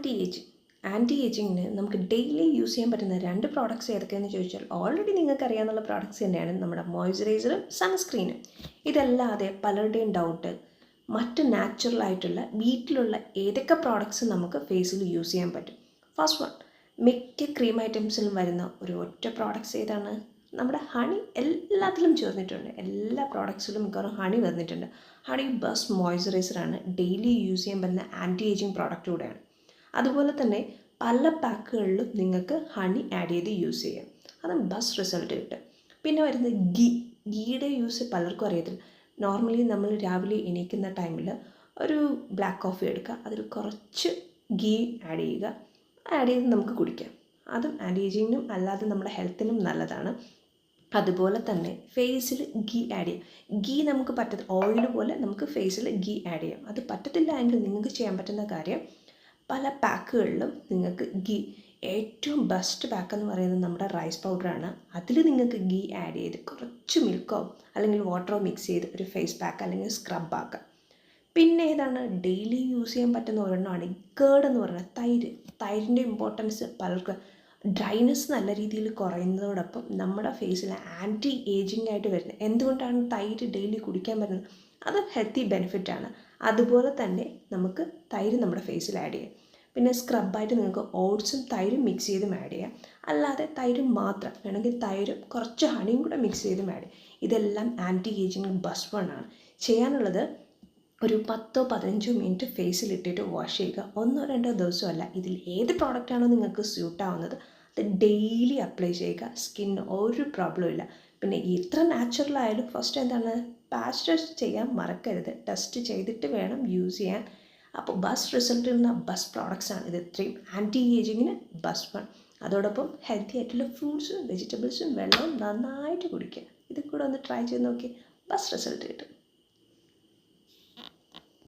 Anti ageing anti ഏജിങ്ങിന് നമുക്ക് daily use ചെയ്യാൻ പറ്റുന്ന രണ്ട് പ്രോഡക്റ്റ്സ് ഏതൊക്കെയെന്ന് ചോദിച്ചാൽ ഓൾറെഡി നിങ്ങൾക്ക് അറിയാവുന്ന പ്രോഡക്റ്റ്സ് തന്നെയാണ് നമ്മുടെ മോയ്സ്ചറൈസറും സൺസ്ക്രീനും ഇതല്ലാതെ പലരുടെയും ഡൗട്ട് മറ്റ് നാച്ചുറൽ ആയിട്ടുള്ള വീട്ടിലുള്ള ഏതൊക്കെ പ്രോഡക്റ്റ്സ് നമുക്ക് ഫേസിൽ യൂസ് ചെയ്യാൻ പറ്റും. ഫസ്റ്റ് വൺ മിക്ക ക്രീം ഐറ്റംസിലും വരുന്ന ഒരു ഒറ്റ പ്രോഡക്റ്റ്സ് ഏതാണ്? നമ്മുടെ ഹണി എല്ലാത്തിലും ചേർന്നിട്ടുണ്ട്. എല്ലാ പ്രോഡക്ട്സിലും മിക്കവാറും ഹണി വന്നിട്ടുണ്ട്. ഹണി ബസ് മോയ്സ്ചറൈസറാണ് ഡെയിലി യൂസ് ചെയ്യാൻ പറ്റുന്ന ആന്റി ഏജിങ് പ്രോഡക്റ്റ് കൂടെയാണ്. അതുപോലെ തന്നെ പല പാക്കുകളിലും നിങ്ങൾക്ക് ഹണി ആഡ് ചെയ്ത് യൂസ് ചെയ്യാം. അത് ബെസ്റ്റ് റിസൾട്ട് കിട്ടും. പിന്നെ വരുന്നത് ഗീ ഗീയുടെ യൂസ് പലർക്കും അറിയത്തില്ല. നോർമലി നമ്മൾ രാവിലെ എണീക്കുന്ന ടൈമിൽ ഒരു ബ്ലാക്ക് കോഫി എടുക്കുക. അതിൽ കുറച്ച് ഗീ ആഡ് ചെയ്യുക. ആഡ് ചെയ്ത് നമുക്ക് കുടിക്കാം. അതും ആന്റി ഏജിങ്ങിനും അല്ലാതെ നമ്മുടെ ഹെൽത്തിനും നല്ലതാണ്. അതുപോലെ തന്നെ ഫേസിൽ ഗീ ആഡ് ചെയ്യാം. ഗീ നമുക്ക് പറ്റ ഓയിൽ പോലെ നമുക്ക് ഫേസിൽ ഗീ ആഡ് ചെയ്യാം. അത് പറ്റത്തില്ല എങ്കിൽ നിങ്ങൾക്ക് ചെയ്യാൻ പറ്റുന്ന കാര്യം പല പാക്കുകളിലും നിങ്ങൾക്ക് ഗീ ഏറ്റവും ബെസ്റ്റ് പാക്ക് എന്ന് പറയുന്നത് നമ്മുടെ റൈസ് പൗഡറാണ് അതിൽ നിങ്ങൾക്ക് ഗീ ആഡ് ചെയ്ത് കുറച്ച് മിൽക്കോ അല്ലെങ്കിൽ വാട്ടറോ മിക്സ് ചെയ്ത് ഒരു ഫേസ് പാക്ക് അല്ലെങ്കിൽ സ്ക്രബ് ആക്കാം. പിന്നെ ഏതാണ്? ഡെയിലി യൂസ് ചെയ്യാൻ പറ്റുന്ന ഒരെണ്ണമാണ് കേട് എന്ന് പറയുന്നത്. തൈര്. തൈരിന്റെ ഇമ്പോർട്ടൻസ് പലർക്കും ഡ്രൈനെസ് നല്ല രീതിയിൽ കുറയുന്നതോടൊപ്പം നമ്മുടെ ഫേസിൽ ആന്റി ഏജിങ് ആയിട്ട് വരുന്നത്. എന്തുകൊണ്ടാണ് തൈര് ഡെയിലി കുടിക്കാൻ പറ്റുന്നത്? അത് ഹെൽത്തി ബെനിഫിറ്റ് ആണ്. അതുപോലെ തന്നെ നമുക്ക് തൈര് നമ്മുടെ ഫേസിൽ ആഡ് ചെയ്യാം. പിന്നെ സ്ക്രബായിട്ട് നിങ്ങൾക്ക് ഓട്സും തൈരും മിക്സ് ചെയ്തും ആഡ് ചെയ്യാം. അല്ലാതെ തൈരും മാത്രം വേണമെങ്കിൽ തൈരും കുറച്ച് ഹണിയും കൂടെ മിക്സ് ചെയ്തും ആഡ് ചെയ്യാം. ഇതെല്ലാം ആന്റി ഏജിങ് ബസ് വൺ ആണ്. ചെയ്യാനുള്ളത് ഒരു പത്തോ പതിനഞ്ചോ മിനിറ്റ് ഫേസിൽ ഇട്ടിട്ട് വാഷ് ചെയ്യുക. ഒന്നോ രണ്ടോ ദിവസമല്ല ഇതിൽ ഏത് പ്രോഡക്റ്റാണോ നിങ്ങൾക്ക് സ്യൂട്ട് ആവുന്നത് അത് ഡെയിലി അപ്ലൈ ചെയ്യുക. സ്കിന്നിന് ഒരു പ്രോബ്ലം ഇല്ല. പിന്നെ എത്ര നാച്ചുറൽ ആയാലും ഫസ്റ്റ് എന്താണ്? പാച്ച് ടെസ്റ്റ് ചെയ്യാൻ മറക്കരുത്. ടെസ്റ്റ് ചെയ്തിട്ട് വേണം യൂസ് ചെയ്യാൻ. അപ്പോൾ ബസ് റിസൾട്ട് നിന്ന് ബസ് പ്രോഡക്റ്റ്സ് ആണ്. ഇത് ഇത്രയും ആന്റി ഏജിങ്ങിന് ബസ് വൺ അതോടൊപ്പം ഹെൽത്തി ആയിട്ടുള്ള ഫ്രൂട്ട്സും വെജിറ്റബിൾസും വെള്ളവും നന്നായിട്ട് കുടിക്കുക. ഇത് കൂടെ ഒന്ന് ട്രൈ ചെയ്ത് നോക്കി ബസ് റിസൾട്ട് കിട്ടും.